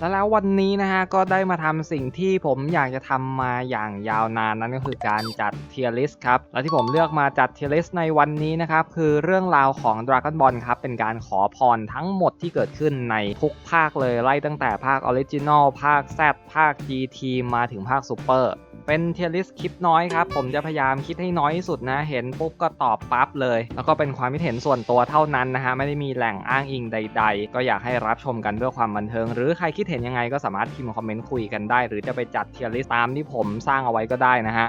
แล้วแล้ววันนี้นะฮะก็ได้มาทำสิ่งที่ผมอยากจะทำมาอย่างยาวนานนั่นก็คือการจัดเทียร์ลิสครับ และที่ผมเลือกมาจัดเทียร์ลิสในวันนี้นะครับ คือเรื่องราวของ Dragon Ball ครับ เป็นการขอพรทั้งหมดที่เกิดขึ้นในทุกภาคเลยไล่ตั้งแต่ภาคออริจินอลภาค Z ภาค GT มาถึงภาคซูเปอร์เป็นเทียร์ลิสคลิปน้อยครับ ผมจะพยายามคิดให้น้อยที่สุดนะ เห็นปุ๊บก็ตอบปั๊บเลย แล้วก็เป็นความคิดเห็นส่วนตัวเท่านั้นนะฮะไม่ได้มีแหล่งอ้างอิงใด ๆ ก็อยากให้รับชมกันเพื่อความบันเทิง หรือใครคิดเห็นยังไงก็สามารถพิมพ์คอมเมนต์คุยกันได้ หรือจะไปจัดเทียร์ลิสตามที่ผมสร้างเอาไว้ก็ได้นะฮะ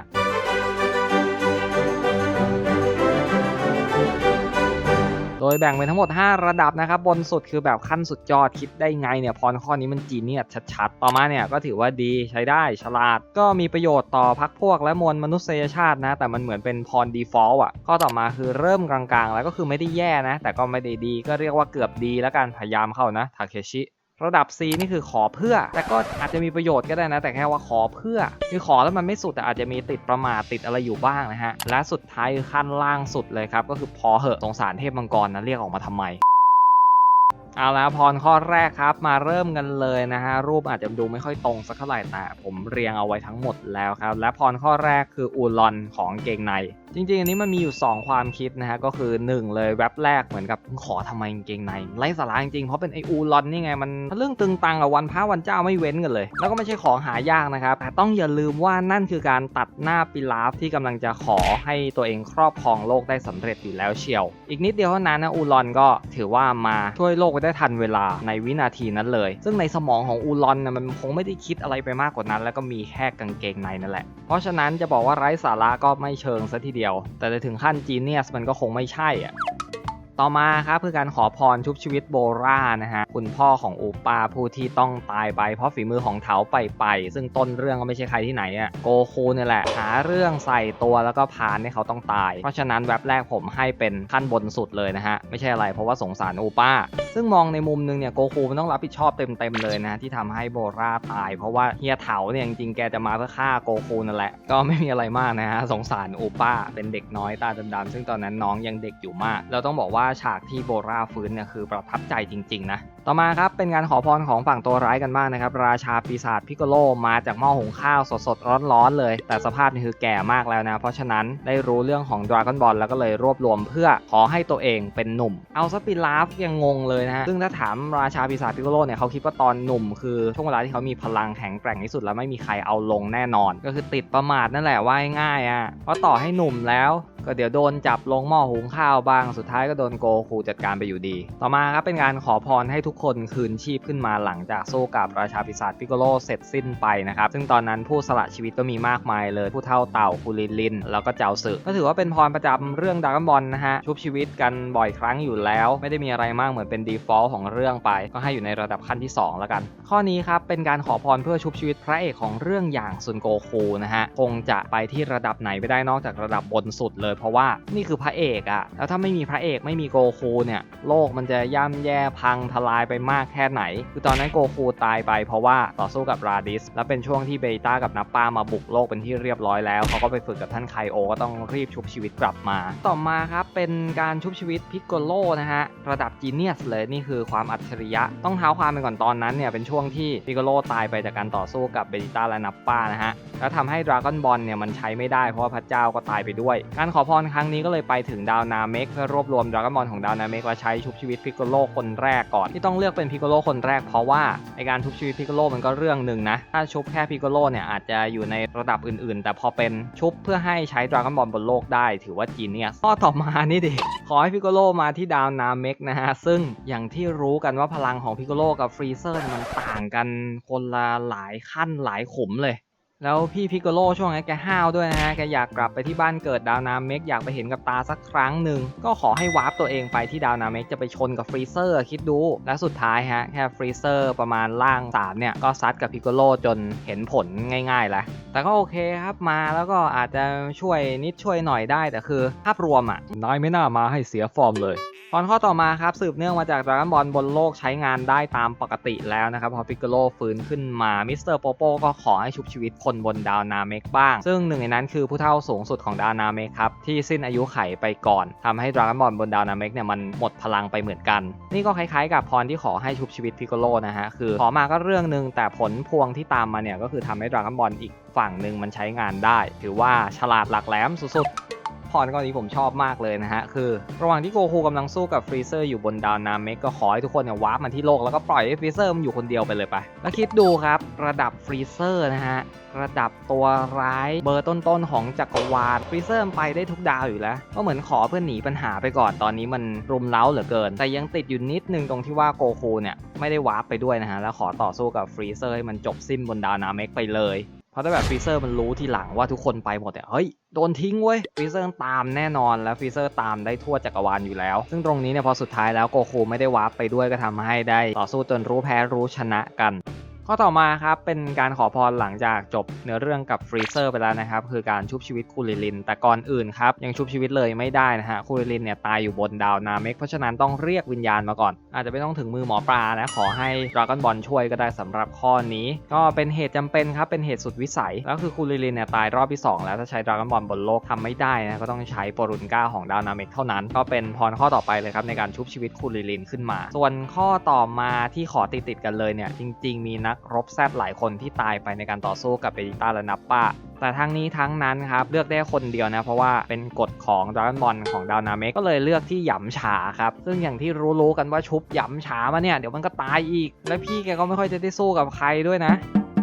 โดยแบ่งเป็นทั้งหมด 5 ระดับนะครับ บนสุดคือแบบขั้นสุดยอดคิดได้ไงเนี่ยพรข้อนี้มันจีเนียสชัดๆ ต่อมาเนี่ยก็ถือว่าดีใช้ได้ฉลาด ก็มีประโยชน์ต่อพักพวกและมวลมนุษยชาตินะ แต่มันเหมือนเป็นพร default อะ ข้อต่อมาคือเริ่มกลางๆ แล้วก็คือไม่ได้แย่นะ แต่ก็ไม่ได้ดีก็เรียกว่าเกือบดีแล้วกันพยายามเข้านะทาเคชิ ระดับ C นี่คือขอเพื่อ แต่ก็อาจจะมีประโยชน์ก็ได้นะ แต่แค่ว่าขอเพื่อ คือขอแล้วมันไม่สุดแต่อาจจะมีติดประมาทติดอะไรอยู่บ้างนะฮะ และสุดท้ายคือขั้นล่างสุดเลยครับ ก็คือพอเหอะสงสารเทพมังกรนะเรียกออกมาทำไม เอาแล้วพรข้อแรกครับ มาเริ่มกันเลยนะฮะรูปอาจจะดูไม่ค่อยตรงสักเท่าไหร่แต่ผมเรียงเอาไว้ทั้งหมดแล้วครับ และพรข้อแรกคืออูลอนของเกงใน จริงๆ อันนี้มันมีอยู่ 2 ความคิดนะฮะก็คือ 1 เลยแว็บแรกเหมือนกับขอทำไมเกงในไร้สาระจริงๆเพราะเป็นไออูลอนนี่ไงมันเรื่องตึงตังกับวันพระวันเจ้าไม่เว้นกันเลย แล้วก็ไม่ใช่ของหายากนะครับแต่ต้องอย่าลืมว่านั่นคือการตัดหน้าปิลาฟที่กำลังจะขอให้ตัวเองครอบครองโลกได้สำเร็จอยู่แล้วเชียว อีกนิดเดียวเท่านั้นนะอูลอนก็ถือว่ามาช่วยโลกไว้ได้ทันเวลาในวินาทีนั้นเลย ซึ่งในสมองของอูลอนนะมันคงไม่ได้คิดอะไรไปมากกว่านั้น แล้วก็มีแค่กางเกงในนั่นแหละ เพราะฉะนั้นจะบอกว่าไร้สาระก็ไม่เชิงซะทีเดียว แต่จะถึงขั้นจีเนียสมันก็คงไม่ใช่อะ ต่อมาครับคือการขอพรชุบชีวิตโบรานะฮะคุณพ่อของอูปาผู้ที่ต้องตายไปเพราะฝีมือของเถาไปไป ซึ่งต้นเรื่องก็ไม่ใช่ใครที่ไหนอะโกคูเนี่ยแหละ หาเรื่องใส่ตัวแล้วก็พานให้เขาต้องตาย เพราะฉะนั้นแว็บแรกผมให้เป็นขั้นบนสุดเลยนะฮะ ไม่ใช่อะไรเพราะว่าสงสารอูปาซึ่งมองในมุมนึงเนี่ยโกคูมันต้องรับผิดชอบเต็มๆเลยนะที่ทำให้โบราตาย เพราะว่าเฮียเถาเนี่ยจริงๆแกจะมาเพื่อฆ่าโกคูนั่นแหละก็ไม่มีอะไรมากนะฮะสงสารอูปาเป็นเด็กน้อยตาดำๆซึ่งตอนนั้นน้องยังเด็กอยู่มากเราต้องบอกว่าฉากที่โบราฟื้นเนี่ยคือประทับใจจริง ๆ นะต่อมาครับเป็นการขอพรของฝั่งตัวร้ายกันบ้างนะครับ ราชาปีศาจพิกโกโลมาจากหม้อหุงข้าวสดๆร้อนๆเลย แต่สภาพนี่คือแก่มากแล้วนะ เพราะฉะนั้นได้รู้เรื่องของดราก้อนบอลแล้วก็เลยรวบรวมเพื่อขอให้ตัวเองเป็นหนุ่ม เอาสปิลาฟยังงงเลยนะฮะซึ่งถ้าถามราชาปีศาจพิกโกโลเนี่ยเขาคิดว่าตอนหนุ่ม คือช่วงเวลาที่เขามีพลังแข็งแกร่งที่สุดแล้วไม่มีใครเอาลงแน่นอน ก็คือติดประมาทนั่นแหละว่าง่ายอะเพราะต่อให้หนุ่มแล้วก็เดี๋ยวโดนจับลงหม้อหุงข้าวบ้างสุดท้ายก็โดนโกคูจัดการไปอยู่ดี ต่อมาครับเป็นการขอพรให้ทุทุกคนคืนชีพขึ้นมาหลังจากสู้กับราชาปีศาจพิโกโลเสร็จสิ้นไปนะครับ ซึ่งตอนนั้นผู้สละชีวิตก็มีมากมายเลย ผู้เท่าเต่าคูลินลิน แล้วก็เจ้าสึก็ถือว่าเป็นพรประจำเรื่องดรากบอลนะฮะ ชุบชีวิตกันบ่อยครั้งอยู่แล้ว ไม่ได้มีอะไรมากเหมือนเป็น default ของเรื่องไป ก็ให้อยู่ในระดับขั้นที่ 2 แล้วกัน ข้อนี้ครับเป็นการขอพรเพื่อชุบชีวิตพระเอกของเรื่องอย่างซุนโกคูนะฮะคงจะไปที่ระดับไหนไม่ได้นอกจากระดับบนสุดเลย เพราะว่านี่คือพระเอกอะแล้วถ้าไม่มีพระเอกไม่มีโกคูเนี่ยโลกมันจะย่ำแย่พังทลายายไปมากแค่ไหน คือตอนนั้นโกคูตายไปเพราะว่าต่อสู้กับราดิส แล้วเป็นช่วงที่เบต้ากับนัปป้ามาบุกโลกเป็นที่เรียบร้อยแล้วเขาก็ไปฝึกกับท่านไคโอก็ต้องรีบชุบชีวิตกลับมา ต่อมาครับเป็นการชุบชีวิตพิกโกโลนะฮะระดับจีเนียสเลยนี่คือความอัจฉริยะ ต้องเท้าความไปก่อนตอนนั้นเนี่ยเป็นช่วงที่พิกโกโลตายไปจากการต่อสู้กับเบต้าและนัปป้านะฮะแล้วทำให้ดราก้อนบอลเนี่ยมันใช้ไม่ได้เพราะว่าพระเจ้าก็ตายไปด้วย การขอพรครั้งนี้ก็เลยไปถึงดาวนาเมกเพื่อรวบรวมดราก้อนบอลของดาวนาเมกและใช้ชุบชีวิตพิกโกโลคนแรกก่อนที่ต้ององเลือกเป็นพิกโลคนแรกเพราะว่าในการชุบชีวิตพิกโลมันก็เรื่องหนึ่งนะ ถ้าชุบแค่พิกโลเนี่ยอาจจะอยู่ในระดับอื่นๆ แต่พอเป็นชุบเพื่อให้ใช้ดราก้อนบอลบนโลกได้ ถือว่าจีเนียสข้อต่อมานี่ดิขอให้พิกโลมาที่ดาวนาเมกนะฮะ ซึ่งอย่างที่รู้กันว่าพลังของพิกโกโลกับฟรีเซอร์มันต่างกันคนละหลายขั้นหลายขุมเลย แล้วพี่พิกโกโลช่วงนี้แกห้าวด้วยนะฮะ แกอยากกลับไปที่บ้านเกิดดาวนาเมกอยากไปเห็นกับตาสักครั้งหนึ่ง ก็ขอให้วาร์ปตัวเองไปที่ดาวนาเมกจะไปชนกับฟรีเซอร์คิดดู และสุดท้ายฮะ แค่ฟรีเซอร์ประมาณล่าง 3 เนี่ย ก็ซัดกับพิกโกโลจนเห็นผลง่ายๆแล้วแต่ก็โอเคครับมาแล้วก็อาจจะช่วยนิดช่วยหน่อยได้แต่คือภาพรวมอะนายไม่น่ามาให้เสียฟอร์มเลยตอนข้อต่อมาครับสืบเนื่องมาจากดราก้อนบอลบนโลกใช้งานได้ตามปกติแล้วนะครับพอพิกโกโลฟื้นขึ้นมามิสเตอร์โปโปก็ขอให้ชุบชีวิตคนคนบนดาวนาเมกบ้าง ซึ่งหนึ่งในนั้นคือผู้เท่าสูงสุดของดาวนาเมกครับ ที่สิ้นอายุไขไปก่อนทำให้ดราก้อนบอลบนดาวนาเมกเนี่ยมันหมดพลังไปเหมือนกัน นี่ก็คล้ายๆกับพรที่ขอให้ชุบชีวิตพิกโกโลนะฮะคือขอมาก็เรื่องหนึ่งแต่ผลพวงที่ตามมาเนี่ยก็คือทำให้ดราก้อนบอลอีกฝั่งหนึ่งมันใช้งานได้ ถือว่าฉลาดหลักแหลมสุดๆ พรก้อนนี้ผมชอบมากเลยนะฮะ คือ ระหว่างที่โกคูกำลังสู้กับฟรีเซอร์อยู่บนดาวนาเมกก็ขอให้ทุกคนเนี่ยวาร์ปมาที่โลกแล้วก็ปล่อยให้ฟรีเซอร์มันอยู่คนเดียวไปเลยไป แล้วคิดดูครับระดับฟรีเซอร์นะฮะระดับตัวร้ายเบอร์ต้นๆของจักรวาลฟรีเซอร์มันไปได้ทุกดาวอยู่แล้ว ก็เหมือนขอเพื่อหนีปัญหาไปก่อนตอนนี้มันรุมเร้าเหลือเกิน แต่ยังติดอยู่นิดนึงตรงที่ว่าโกคูเนี่ยไม่ได้วาร์ปไปด้วยนะฮะแล้วขอต่อสู้กับฟรีเซอร์ให้มันจบสิ้นบนดาวนาเมกไปเลย เพราะถ้าแบบฟรีเซอร์มันรู้ทีหลังว่าทุกคนไปหมดเนี่ยเฮ้ยโดนทิ้งเว้ยฟรีเซอร์ตามแน่นอนแล้วฟรีเซอร์ตามได้ทั่วจักรวาลอยู่แล้ว ซึ่งตรงนี้เนี่ยพอสุดท้ายแล้วโกคูไม่ได้วาร์ปไปด้วยก็ทำให้ได้ต่อสู้จนรู้แพ้รู้ชนะกัน ข้อต่อมาครับเป็นการขอพรหลังจากจบเนื้อเรื่องกับฟรีเซอร์ไปแล้วนะครับคือการชุบชีวิตคูลิลิน แต่ก่อนอื่นครับยังชุบชีวิตเลยไม่ได้นะฮะคูลิลินเนี่ยตายอยู่บนดาวนาเมกเพราะฉะนั้นต้องเรียกวิญญาณมาก่อน อาจจะไม่ต้องถึงมือหมอปลานะขอให้ดราก้อนบอลช่วยก็ได้สำหรับข้อนี้ ก็เป็นเหตุจำเป็นครับเป็นเหตุสุดวิสัยแล้วคือคูลิลินเนี่ยตายรอบที่ 2 แล้วถ้าใช้ดราก้อนบอลบนโลกทำไม่ได้นะก็ต้องใช้โปรุนก้าของดาวนาเมกเท่านั้น ก็เป็นพรข้อต่อไปเลยครับในการชุบชีวิตคูลิลินขึ้นมา ส่วนข้อต่อมาที่ขอติดติดกันเลยเนี่ยจริง ๆ มีนักรบแซบหลายคนที่ตายไปในการต่อสู้กับเบจิต้าและนับป้า แต่ทั้งนี้ทั้งนั้นครับเลือกได้คนเดียวนะ เพราะว่าเป็นกฎของดราก้อนบอลของดาวนาเมกก็เลยเลือกที่หยำฉาครับซึ่งอย่างที่รู้ๆกันว่าชุบหยำฉามาเนี่ยเดี๋ยวมันก็ตายอีก และพี่แกก็ไม่ค่อยจะได้สู้กับใครด้วยนะ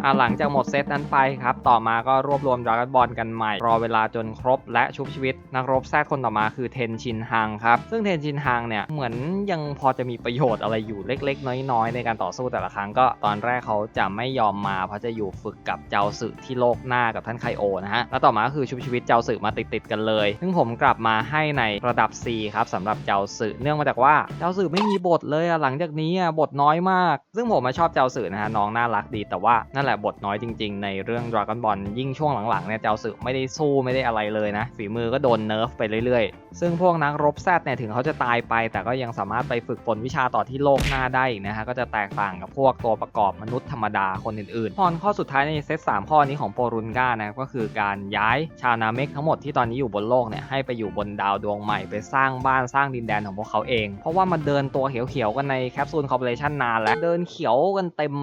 อะหลังจากหมดเซตนั้นไปครับ ต่อมาก็รวบรวมดราก้อนบอลกันใหม่ รอเวลาจนครบและชุบชีวิต นักรบแซดคนต่อมาคือเทนชินฮังครับ ซึ่งเทนชินฮังเนี่ย เหมือนยังพอจะมีประโยชน์อะไรอยู่เล็ก ๆ น้อย ๆ ในการต่อสู้แต่ละครั้งก็ตอนแรกเขาจะไม่ยอมมาเพราะจะอยู่ฝึกกับเจ้าสึที่โลกหน้ากับท่านไคโอนะฮะแล้วต่อมาก็คือชุบชีวิตเจ้าสึมาติดๆกันเลย ซึ่งผมกลับมาให้ในระดับ C ครับสำหรับเจ้าสึเนื่องมาจากว่าเจ้าสึไม่มีบทเลยอะหลังจากนี้อะบทน้อยมาก ซึ่งผมมาชอบเจ้าสึนะฮะน้องน่ารักดีแต่ว่านั่นแหละบทน้อยจริง ๆ ในเรื่อง Dragon Ball ยิ่งช่วงหลังๆเนี่ยเจ้าสึไม่ได้สู้ไม่ได้อะไรเลยนะ ฝีมือก็โดนเนิร์ฟไปเรื่อยๆ ซึ่งพวกนักรบแซดเนี่ยถึงเขาจะตายไป แต่ก็ยังสามารถไปฝึกฝนวิชาต่อที่โลกหน้าได้นะฮะก็จะแตกต่างกับพวกตัวประกอบมนุษย์ธรรมดาคนอื่นๆพรข้อสุดท้ายในเซต3ข้อนี้ของโปรุนก้านะก็คือการย้ายชาวนาเมกทั้งหมดที่ตอนนี้อยู่บนโลกเนี่ยให้ไปอยู่บนดาวดวงใหม่ไปสร้างบ้านสร้างดินแดนของพวกเขาเอง เพราะว่ามันเดินตัวเขียวๆกันในแคปซูลคอร์ปอเรชันนานแล้วเดินเขียวกันเต็ม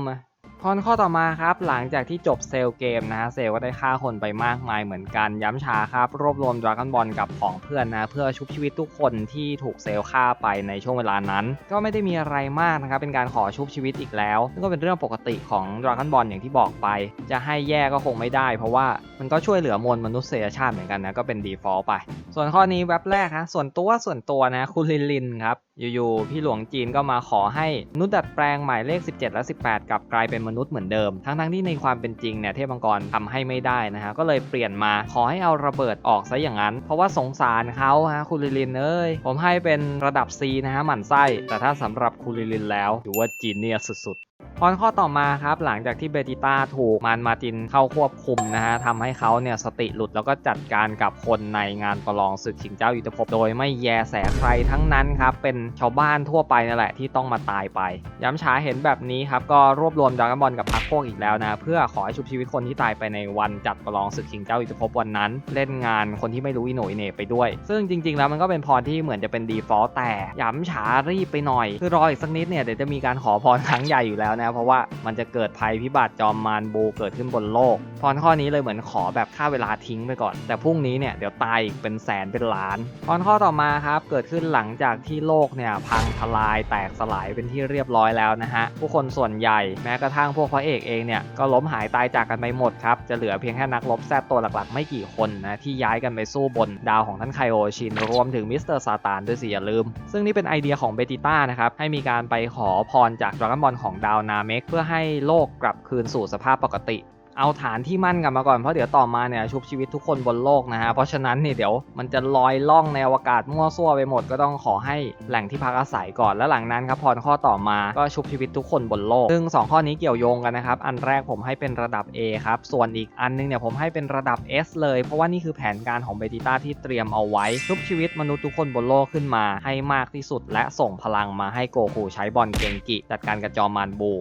พรข้อต่อมาครับหลังจากที่จบเซลเกมนะฮะเซลก็ได้ฆ่าคนไปมากมายเหมือนกันย้ำช้าครับรวบรวมดราก้อนบอลกับของเพื่อนนะเพื่อชุบชีวิตทุกคนที่ถูกเซลฆ่าไปในช่วงเวลานั้น ก็ไม่ได้มีอะไรมากนะครับเป็นการขอชุบชีวิตอีกแล้วซึ่งก็เป็นเรื่องปกติของดราก้อนบอลอย่างที่บอกไป จะให้แย่ก็คงไม่ได้ เพราะว่ามันก็ช่วยเหลือมวลมนุษยชาติเหมือนกันนะก็เป็นดีฟอลต์ไป ส่วนข้อนี้แว็บแรกฮะส่วนตัวส่วนตัวนะคุณลินลินครับ อยู่ๆ พี่หลวงจีนก็มาขอให้มนุษย์ดัดแปลงหมายเลข 17 และ 18 กลับกลายเป็นมนุษย์เหมือนเดิม ทั้งๆที่ในความเป็นจริงเนี่ยเทพมังกรทำให้ไม่ได้นะฮะ ก็เลยเปลี่ยนมาขอให้เอาระเบิดออกซะอย่างนั้น เพราะว่าสงสารเขาฮะคุณลิลินเอ้ย ผมให้เป็นระดับ C นะฮะหมั่นไส้ แต่ถ้าสำหรับคุณลิลินแล้วถือว่าจีเนียสสุด ๆพรข้อต่อมาครับหลังจากที่เบติต้าถูกมานมาตินเข้าควบคุมนะฮะทำให้เขาเนี่ยสติหลุดแล้วก็จัดการกับคนในงานประลองศึกชิงเจ้ายุทธภพโดยไม่แยแสใครทั้งนั้นครับเป็นชาวบ้านทั่วไปนั่นแหละที่ต้องมาตายไป ย้ำช้าเห็นแบบนี้ครับก็รวบรวมดรากอนบอลกับพักพวกอีกแล้วนะเพื่อขอให้ชุบชีวิตคนที่ตายไปในวันจัดประลองศึกชิงเจ้ายุทธภพวันนั้น เล่นงานคนที่ไม่รู้อิโหนอิเน่ไปด้วย ซึ่งจริง ๆ แล้วมันก็เป็นพรที่เหมือนจะเป็นดีฟอลต์แต่ย้ำช้ารีบไปหน่อย คือรออีกสักนิดเนี่ยเดี๋ยวจะมีการขอพรครั้งใหญ่อยู่แล้วนะเพราะว่ามันจะเกิดภัยพิบัติจอมมารบูเกิดขึ้นบนโลก พรข้อนี้เลยเหมือนขอแบบค่าเวลาทิ้งไปก่อน แต่พรุ่งนี้เนี่ยเดี๋ยวตายอีกเป็นแสนเป็นล้านพรข้อต่อมาครับเกิดขึ้นหลังจากที่โลกเนี่ยพังทลายแตกสลายเป็นที่เรียบร้อยแล้วนะฮะผู้คนส่วนใหญ่แม้กระทั่งพวกพระเอกเองเนี่ยก็ล้มหายตายจากกันไปหมดครับจะเหลือเพียงแค่นักรบแซดตัวหลักๆ ไม่กี่คนนะที่ย้ายกันไปสู้บนดาวของท่านไคโอชินรวมถึงมิสเตอร์ซาตานด้วยสิอย่าลืม ซึ่งนี่เป็นไอเดียของเบติต้านะครับให้มีการไปขอพรจากดราก้อนบอลของดาวนาเมกเพื่อให้โลกกลับคืนสู่สภาพปกติ เอาฐานที่มั่นกลับมาก่อนเพราะเดี๋ยวต่อมาเนี่ยชุบชีวิตทุกคนบนโลกนะฮะเพราะฉะนั้นเนี่ยเดี๋ยวมันจะลอยล่องในอวกาศมั่วซั่วไปหมดก็ต้องขอให้แหล่งที่พักอาศัยก่อนแล้วหลังนั้นครับพรข้อต่อมาก็ชุบชีวิตทุกคนบนโลก ซึ่ง 2 ข้อนี้เกี่ยวโยงกันนะครับอันแรกผมให้เป็นระดับ A ครับส่วนอีกอันนึงเนี่ยผมให้เป็นระดับ S เลยเพราะว่านี่คือแผนการของเบติต้าที่เตรียมเอาไว้ชุบชีวิตมนุษย์ทุกคนบนโลกขึ้นมาให้มากที่สุด และส่งพลังมาให้โกคูใช้บอลเกงกิจัดการกับจอมมานบู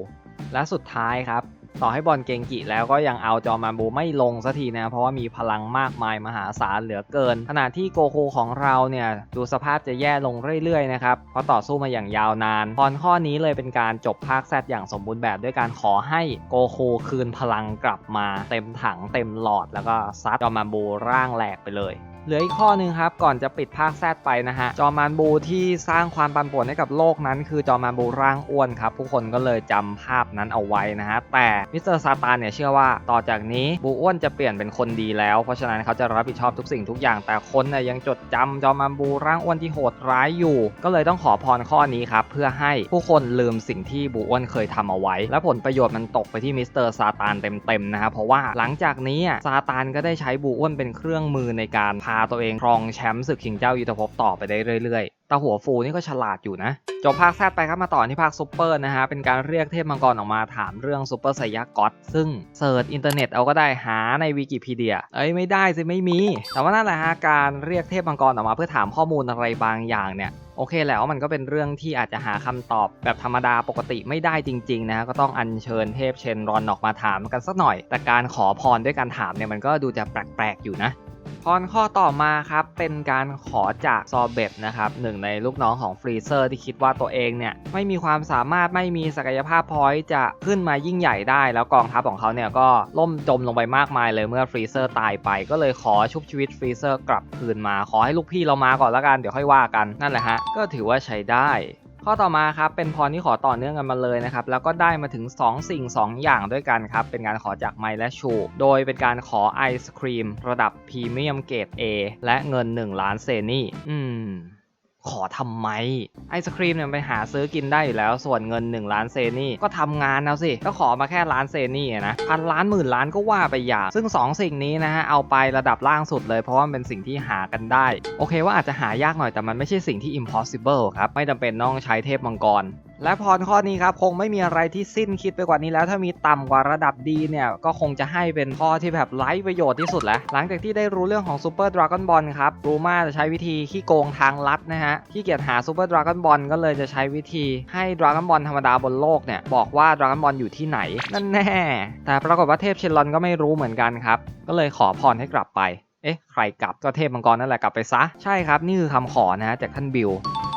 และสุดท้ายครับ ต่อให้บอลเกงกิแล้วก็ยังเอาจอมาบูไม่ลงสักทีนะ เพราะว่ามีพลังมากมายมหาศาลเหลือเกิน ขณะที่โกคูของเราเนี่ยดูสภาพจะแย่ลงเรื่อยๆนะครับเพราะต่อสู้มาอย่างยาวนานพรข้อนี้เลยเป็นการจบภาคแซดอย่างสมบูรณ์แบบด้วยการขอให้โกคูคืนพลังกลับมา เต็มถังเต็มหลอดแล้วก็ซัดจอมาบูร่างแหลกไปเลย เหลืออีกข้อหนึ่งครับก่อนจะปิดภาคแซดไปนะฮะจอมานบูที่สร้างความปั่นป่วนให้กับโลกนั้น คือจอมานบูร่างอ้วนครับผู้คนก็เลยจำภาพนั้นเอาไว้นะฮะแต่มิสเตอร์ซาตานเนี่ยเชื่อว่าต่อจากนี้บูอ้วนจะเปลี่ยนเป็นคนดีแล้ว เพราะฉะนั้นเขาจะรับผิดชอบทุกสิ่งทุกอย่าง แต่คนเนี่ยยังจดจำจอมานบูร่างอ้วนที่โหดร้ายอยู่ ก็เลยต้องขอพรข้อนี้ครับเพื่อให้ผู้คนลืมสิ่งที่บูอ้วนเคยทำเอาไว้ และผลประโยชน์มันตกไปที่มิสเตอร์ซาตานเต็มๆนะครับเพราะว่าหลังจากนี้ซาตานก็ได้ใช้บูอ้วนเป็นเครื่องมือในการพาตัวเองครองแชมป์ศึกชิงเจ้ายุทธภพต่อไปได้เรื่อยๆตาหัวฟูนี่ก็ฉลาดอยู่นะ จบภาคแซดไปครับมาต่อที่ภาคซูเปอร์นะฮะ เป็นการเรียกเทพมังกรออกมาถามเรื่องซูเปอร์ไซยาก็อตซึ่งเสิร์ชอินเทอร์เน็ตเอาก็ได้หาในวิกิพีเดีย เอ้ยไม่ได้สิไม่มี แต่ว่านั่นแหละฮะการเรียกเทพมังกรออกมาเพื่อถามข้อมูลอะไรบางอย่างเนี่ยโอเคแล้วมันก็เป็นเรื่องที่อาจจะหาคำตอบแบบธรรมดาปกติไม่ได้จริงๆนะฮะก็ต้องอัญเชิญเทพเชนรอนออกมาถามกันสักหน่อย แต่การขอพรด้วยการถามเนี่ยมันก็ดูจะแปลกๆอยู่นะ พรข้อต่อมาครับเป็นการขอจากซอเบตนะครับหนึ่งในลูกน้องของฟรีเซอร์ที่คิดว่าตัวเองเนี่ยไม่มีความสามารถไม่มีศักยภาพพอที่จะขึ้นมายิ่งใหญ่ได้ แล้วกองทัพของเขาเนี่ยก็ล่มจมลงไปมากมายเลยเมื่อฟรีเซอร์ตายไป ก็เลยขอชุบชีวิตฟรีเซอร์กลับคืนมา ขอให้ลูกพี่เรามาก่อนล้วกันเดี๋ยวค่อยว่ากันนั่นแหละฮะก็ถือว่าใช้ได้ ข้อต่อมาครับเป็นพรที่ขอต่อเนื่องกันมาเลยนะครับแล้วก็ได้มาถึง 2 สิ่ง 2 อย่างด้วยกันครับเป็นการขอจากไมและชู โดยเป็นการขอไอศครีม ระดับพรีเมียมเกรด A และเงิน 1 ล้านเซนี่อืม ขอทำไม ไอศครีมเนี่ยไปหาซื้อกินได้อยู่แล้ว ส่วนเงิน 1 ล้านเซนี่ก็ทำงานเอาสิ ก็ขอมาแค่ล้านเซนี่นะพันล้านหมื่นล้านก็ว่าไปอย่างซึ่ง 2 สิ่งนี้นะฮะ เอาไประดับล่างสุดเลยเพราะว่าเป็นสิ่งที่หากันได้ โอเคว่าอาจจะหายากหน่อยแต่มันไม่ใช่สิ่งที่ impossible ครับ ไม่จำเป็นต้องใช้เทพมังกรและพรข้อนี้ครับคงไม่มีอะไรที่สิ้นคิดไปกว่านี้แล้ว ถ้ามีต่ำกว่าระดับดีเนี่ยก็คงจะให้เป็นข้อที่แบบไร้ประโยชน์ที่สุดแล้ว หลังจากที่ได้รู้เรื่องของซูเปอร์ดราก้อนบอลครับรูมาจะใช้วิธีขี้โกงทางลัดนะฮะที่เกียจหาซูเปอร์ดราก้อนบอลก็เลยจะใช้วิธีให้ดราก้อนบอลธรรมดาบนโลกเนี่ยบอกว่าดราก้อนบอลอยู่ที่ไหนนั่นแน่ แต่ปรากฏว่าเทพเชนลอนก็ไม่รู้เหมือนกันครับก็เลยขอพรให้กลับไปเอ๊ะใครกลับก็เทพมังกรนั่นแหละกลับไปซะใช่ครับนี่คือคำขอนะฮะจากท่านบิล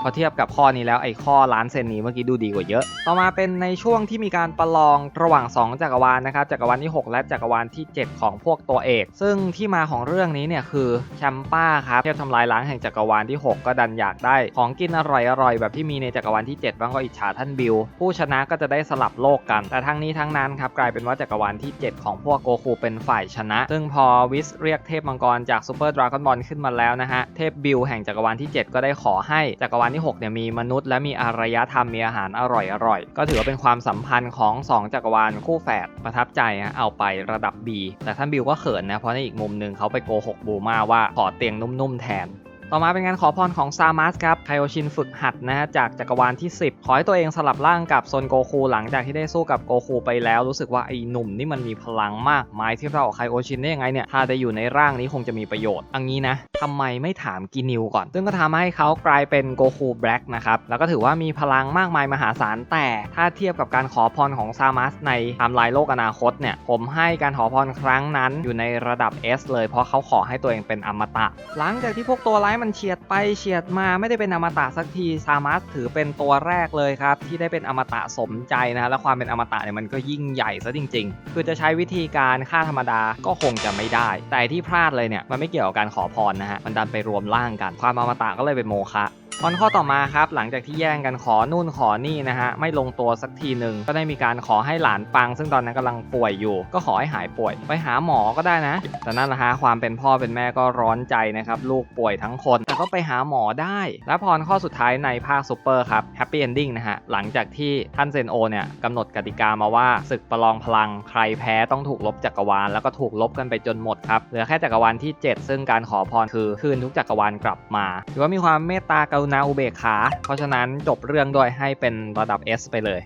อเทียบกับข้อนี้แล้วไอ้ข้อล้านเซนนี้เมื่อกี้ดูดีกว่าเยอะ ต่อมาเป็นในช่วงที่มีการประลองระหว่าง 2 จักรวาลนะครับจักรวาลที่ 6 และจักรวาลที่ 7 ของพวกตัวเอก ซึ่งที่มาของเรื่องนี้เนี่ยคือแชมป้าครับเทพทำลายล้างแห่งจักรวาลที่ 6 ก็ดันอยากได้ ของกินอร่อยๆแบบที่มีในจักรวาลที่ 7 บ้างก็อิจฉาท่านบิลผู้ชนะก็จะได้สลับโลกกัน แต่ทั้งนี้ทั้งนั้นครับกลายเป็นว่าจักรวาลที่ 7 ของพวกโกคูเป็นฝ่ายชนะ ซึ่งพอวิสเรียกเทพมังกรจากซูเปอร์ดราก้อนบอลขึ้นมาแล้วนะฮะเทพบิลแห่งจักรวาลที่ 7 ก็ได้ขอให้จักรวาลที่6เนี่ยมีมนุษย์และมีอารยธรรมมีอาหารอร่อยๆก็ถือว่าเป็นความสัมพันธ์ของ 2 จักรวาลคู่แฝดประทับใจฮะเอาไประดับ B แต่ท่านบิวก็เขินนะเพราะในอีกมุมหนึ่งเขาไปโกหกบูมาว่าขอเตียงนุ่มๆแทน ต่อมาเป็นงานขอพรของซามัสครับไคโอชินฝึกหัดนะฮะจากจักรวาลที่ 10 ขอให้ตัวเองสลับร่างกับโซนโกคูหลังจากที่ได้สู้กับโกคูไปแล้ว รู้สึกว่าไอ้หนุ่มนี่มันมีพลังมากมายที่เราไคโอชินได้ยังไงเนี่ย ถ้าได้อยู่ในร่างนี้คงจะมีประโยชน์อันนี้นะทำไมไม่ถามกินิวก่อน ซึ่งก็ทำให้เขากลายเป็นโกคูแบล็กนะครับ แล้วก็ถือว่ามีพลังมากมายมหาศาล แต่ถ้าเทียบกับการขอพรของซามัสในไทม์ไลน์โลกอนาคตเนี่ย ผมให้การขอพรครั้งนั้นอยู่ในระดับ S เลย เพราะเขาขอให้ตัวเองเป็นอมตะ หลังจากที่พวกตัวร้ายมันเฉียดไปเฉียดมาไม่ได้เป็นอมตะสักทีซามัสถือเป็นตัวแรกเลยครับ ที่ได้เป็นอมตะสมใจนะฮะและความเป็นอมตะเนี่ยมันก็ยิ่งใหญ่ซะจริง ๆ คือจะใช้วิธีการฆ่าธรรมดาก็คงจะไม่ได้ แต่ที่พลาดเลยเนี่ยมันไม่เกี่ยวกับการขอพรนะฮะมันดันไปรวมร่างกัน ความอมตะก็เลยเป็นโมฆะ พรข้อต่อมาครับหลังจากที่แย่งกันขอนู่นขอนี่นะฮะไม่ลงตัวสักทีหนึ่งก็ได้มีการขอให้หลานปัง ซึ่งตอนนั้นกำลังป่วยอยู่ ก็ขอให้หายป่วย ไปหาหมอก็ได้นะ แต่นั่นแหละฮะความเป็นพ่อเป็นแม่ก็ร้อนใจนะครับลูกป่วยทั้งคน แต่ก็ไปหาหมอได้ และพรข้อสุดท้ายในภาคซูเปอร์ครับแฮปปี้เอนดิ้งนะฮะหลังจากที่ท่านเซนโอเนี่ยกำหนดกติกามาว่าศึกประลองพลังใครแพ้ต้องถูกลบจักรวาลแล้วก็ถูกลบกันไปจนหมดครับเหลือแค่จักรวาลที่ 7 ซึ่งการขอพรคือคืนทุกจักรวาลกลับมาถือว่ามีความเมตตากรุณาอุเบกขา เพราะฉะนั้นจบเรื่องด้วยให้เป็นระดับ S ไปเลย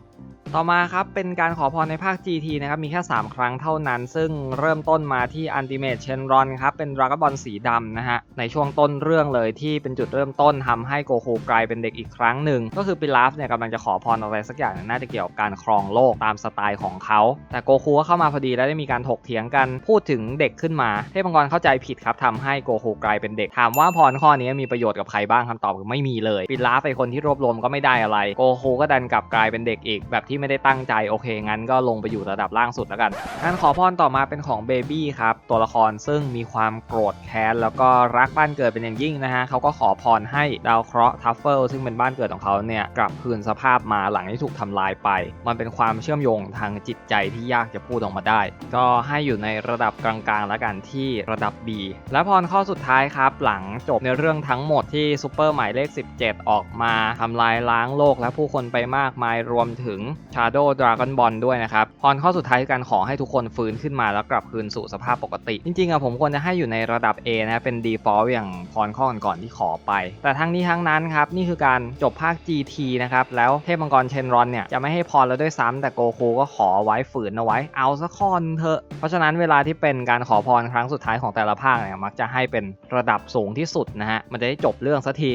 ต่อมาครับเป็นการขอพรในภาค GT นะครับมีแค่ 3 ครั้งเท่านั้น ซึ่งเริ่มต้นมาที่ Ultimate Shenron ครับเป็นดราก้อนบอลสีดำนะฮะในช่วงต้นเรื่องเลยที่เป็นจุดเริ่มต้นทำให้โกคูกลายเป็นเด็กอีกครั้งหนึ่ง ก็คือปิลาฟเนี่ยกำลังจะขอพรอะไรสักอย่างน่าจะเกี่ยวกับการครองโลกตามสไตล์ของเขา แต่โกคูก็เข้ามาพอดีแล้วได้มีการถกเถียงกันพูดถึงเด็กขึ้นมาเทพมังกรเข้าใจผิดครับทำให้โกคูกลายเป็นเด็กถามว่าพรข้อนี้มีประโยชน์กับใครบ้างคำตอบคือไม่มีเลยปิลาฟเป็นคนที่รวบรวมก็ไม่ได้อะไรโกคูก็ดันกลับกลายเป็นเด็กอีกแบบที่ไม่ได้ตั้งใจโอเคงั้นก็ลงไปอยู่ระดับล่างสุดแล้วกันการขอพรต่อมาเป็นของเบบี้ครับตัวละครซึ่งมีความโกรธแค้นแล้วก็รักบ้านเกิดเป็นอย่างยิ่งนะฮะเขาก็ขอพรให้ดาวเคราะห์ทัฟเฟิลซึ่งเป็นบ้านเกิดของเขาเนี่ยกลับคืนสภาพมาหลังที่ถูกทำลายไป มันเป็นความเชื่อมโยงทางจิตใจที่ยากจะพูดออกมาได้ ก็ให้อยู่ในระดับกลางๆแล้วกันที่ระดับ B และพรข้อสุดท้ายครับ หลังจบในเรื่องทั้งหมดที่ซูเปอร์หมายเลข 17 ออกมาทำลายล้างโลกและผู้คนไปมากมายรวมถึง Shadow Dragon Ball ด้วยนะครับ พรข้อสุดท้ายการขอให้ทุกคนฟื้นขึ้นมาแล้วกลับคืนสู่สภาพปกติ จริงๆอะผมควรจะให้อยู่ในระดับ A นะเป็น default อย่างพรข้อก่อนๆที่ขอไป แต่ทั้งนี้ทั้งนั้นครับ นี่คือการจบภาค GT นะครับ แล้วเทพมังกรเชนรอนเนี่ย จะไม่ให้พรแล้วด้วยซ้ำแต่โกคูก็ขอไว้ฝืนเอาไว้ เอาสักข้อนึงเถอะ เพราะฉะนั้นเวลาที่เป็นการขอพรครั้งสุดท้ายของแต่ละภาคเนี่ยมักจะให้เป็นระดับสูงที่สุดนะฮะมันจะได้จบเรื่องสักที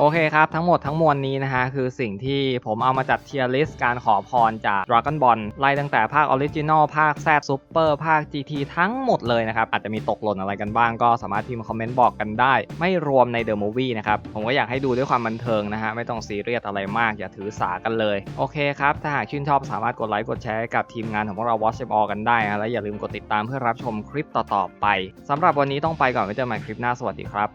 โอเคครับ ทั้งหมดทั้งมวลนี้นะฮะ คือสิ่งที่ผมเอามาจัดเทียร์ลิสต์การขอพรจาก Dragon Ball ไล่ตั้งแต่ภาคออริจินอลภาค Z Super ภาค GT ทั้งหมดเลยนะครับ อาจจะมีตกหล่นอะไรกันบ้างก็สามารถพิมพ์คอมเมนต์บอกกันได้ ไม่รวมใน The Movie นะครับ ผมก็อยากให้ดูด้วยความบันเทิงนะฮะ ไม่ต้องซีเรียสอะไรมาก อย่าถือสากันเลย โอเคครับ ถ้าหากชื่นชอบสามารถกดไลค์กดแชร์กับทีมงานของพวกเรา Watch All กันได้นะและอย่าลืมกดติดตามเพื่อรับชมคลิปต่อๆไปสำหรับวันนี้ต้องไปก่อนไว้เจอกันใหม่คลิปหน้าสวัสดีครับ